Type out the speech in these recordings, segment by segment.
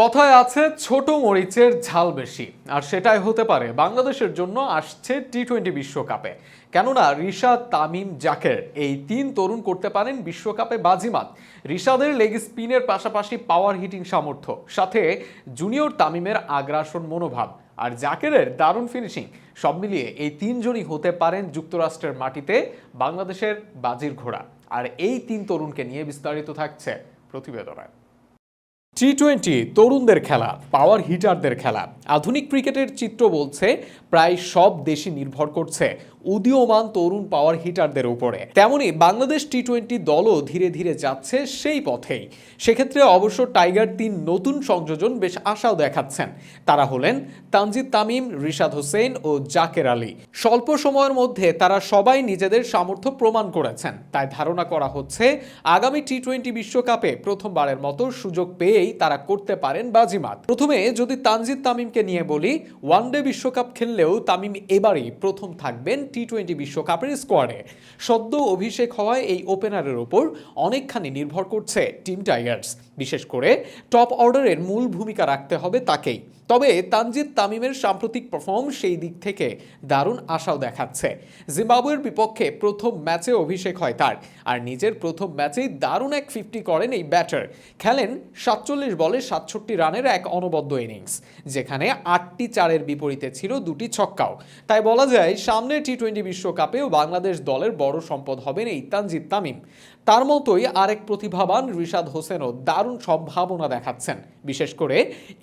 কথায় আছে, ছোট মরিচের ঝাল বেশি। আর সেটাই হতে পারে, বাংলাদেশের জন্য আসছে টি টোয়েন্টি বিশ্বকাপে। কেননা রিশাদ তামিম জাকের এই তিন তরুণ করতে পারেন বিশ্বকাপে বাজিমাত। রিশাদের লেগ স্পিনের পাশাপাশি পাওয়ার হিটিং সামর্থ্য, সাথে জুনিয়র তামিমের আগ্রাসন মনোভাব। আর জাকেরের দারুণ ফিনিশিং, সব মিলিয়ে এই তিনজনই হতে পারেন যুক্তরাষ্ট্রের মাটিতে বাংলাদেশের বাজির ঘোড়া। আর এই তিন তরুণকে নিয়ে বিস্তারিত থাকছে প্রতিবেদনায়। টি টোয়েন্টি তরুণদের খেলা পাওয়ার হিটারদের খেলা। আধুনিক ক্রিকেটের চিত্র বলছে, প্রায় সব দেশই নির্ভর করছে উদীয়মান তরুণ পাওয়ার হিটারদের উপরে। তেমনি বাংলাদেশ টি টোয়েন্টি দলও ধীরে ধীরে যাচ্ছে সেই পথেই। সেক্ষেত্রে অবশ্য টাইগার তিন নতুন সংযোজন বেশ আশাও দেখাচ্ছেন। তারা হলেন তানজিদ তামিম, রিশাদ হোসেন ও জাকের আলী। স্বল্প সময়ের মধ্যে তারা সবাই নিজেদের সামর্থ্য প্রমাণ করেছেন। তাই ধারণা করা হচ্ছে আগামী টি টোয়েন্টি বিশ্বকাপে প্রথমবারের মতো সুযোগ পেয়েই তারা করতে পারেন বাজিমাত। প্রথমে যদি তানজিদ তামিমকে নিয়ে বলি, ওয়ানডে বিশ্বকাপ খেললেও তামিম এবারই প্রথম থাকবেন টি টোয়েন্টি বিশ্বকাপের স্কোয়াডে সদ্য অভিষেক হওয়ায় এই ওপেনারের ওপর অনেকখানি নির্ভর করছে টিম টাইগার্স বিশেষ করে টপ অর্ডারের মূল ভূমিকা রাখতে হবে তাকেই। তবে তানজিদ তামিমের সাম্প্রতিক পারফর্ম সেই দিক থেকে দারুণ আশাও দেখাচ্ছে। জিম্বাবুয়ের বিপক্ষে প্রথম ম্যাচে অভিষেক হয় তার। আর নিজের প্রথম ম্যাচেই দারুণ এক ফিফটি করেন এই ব্যাটার খেলেন সাতচল্লিশ বলে সাতষট্টি রানের এক অনবদ্য ইনিংস যেখানে আটটি চারের বিপরীতে ছিল দুটি ছক্কাও। তাই বলা যায় সামনে টি টোয়েন্টি বিশ্বকাপেও বাংলাদেশ দলের বড় সম্পদ হবেন এই তানজিদ তামিম। তার মতোই আরেক প্রতিভাবান রিশাদ হোসেনও দারুণ সম্ভাবনা দেখাচ্ছেন। বিশেষ করে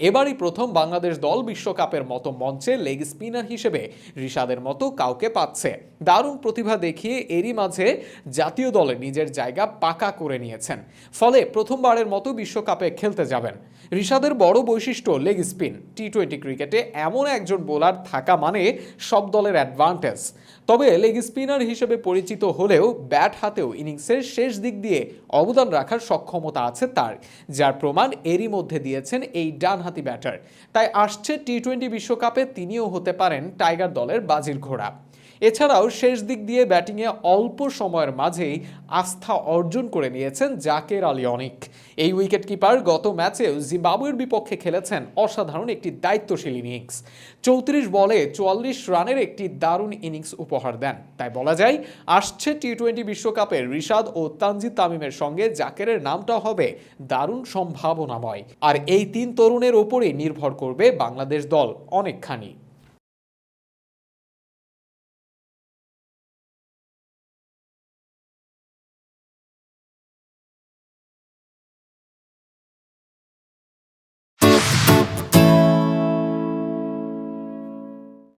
এবারই প্রথম বাংলাদেশ দল বিশ্বকাপের মতো মঞ্চে লেগ স্পিনার হিসেবে রিশাদের মতো কাউকে পাচ্ছে। দারুণ প্রতিভা দেখিয়ে এরই মাঝে জাতীয় দলে নিজের জায়গা পাকা করে নিয়েছেন। ফলে প্রথমবারের মতো বিশ্বকাপে খেলতে যাবেন। রিশাদের বড় বৈশিষ্ট্য লেগ স্পিন। টি টোয়েন্টি ক্রিকেটে এমন একজন বোলার থাকা মানে সব দলের অ্যাডভান্টেজ তবে লেগ স্পিনার হিসেবে পরিচিত হলেও ব্যাট হাতেও ইনিংসের শেষ দিক দিয়ে অবদান রাখার সক্ষমতা আছে তার, যার প্রমাণ এরই মধ্যে দিয়েছেন এই ডানহাতি ব্যাটার তাই আসছে টি টোয়েন্টি বিশ্বকাপে তিনিও হতে পারেন টাইগার দলের বাজির ঘোড়া। এছাড়াও শেষ দিক দিয়ে ব্যাটিংয়ে অল্প সময়ের মাঝেই আস্থা অর্জন করে নিয়েছেন জাকের আলী অনিক। এই উইকেট কিপার গত ম্যাচেও জিম্বাবুয়ের বিপক্ষে খেলেছেন অসাধারণ একটি দায়িত্বশীল ইনিংস। চৌত্রিশ বলে চুয়াল্লিশ রানের একটি দারুণ ইনিংস উপহার দেন। তাই বলা যায়, আসছে টি টোয়েন্টি বিশ্বকাপে রিশাদ ও তানজিদ তামিমের সঙ্গে জাকেরের নামটা হবে দারুণ সম্ভাবনাময়। আর এই তিন তরুণের ওপরেই নির্ভর করবে বাংলাদেশ দল অনেকখানি।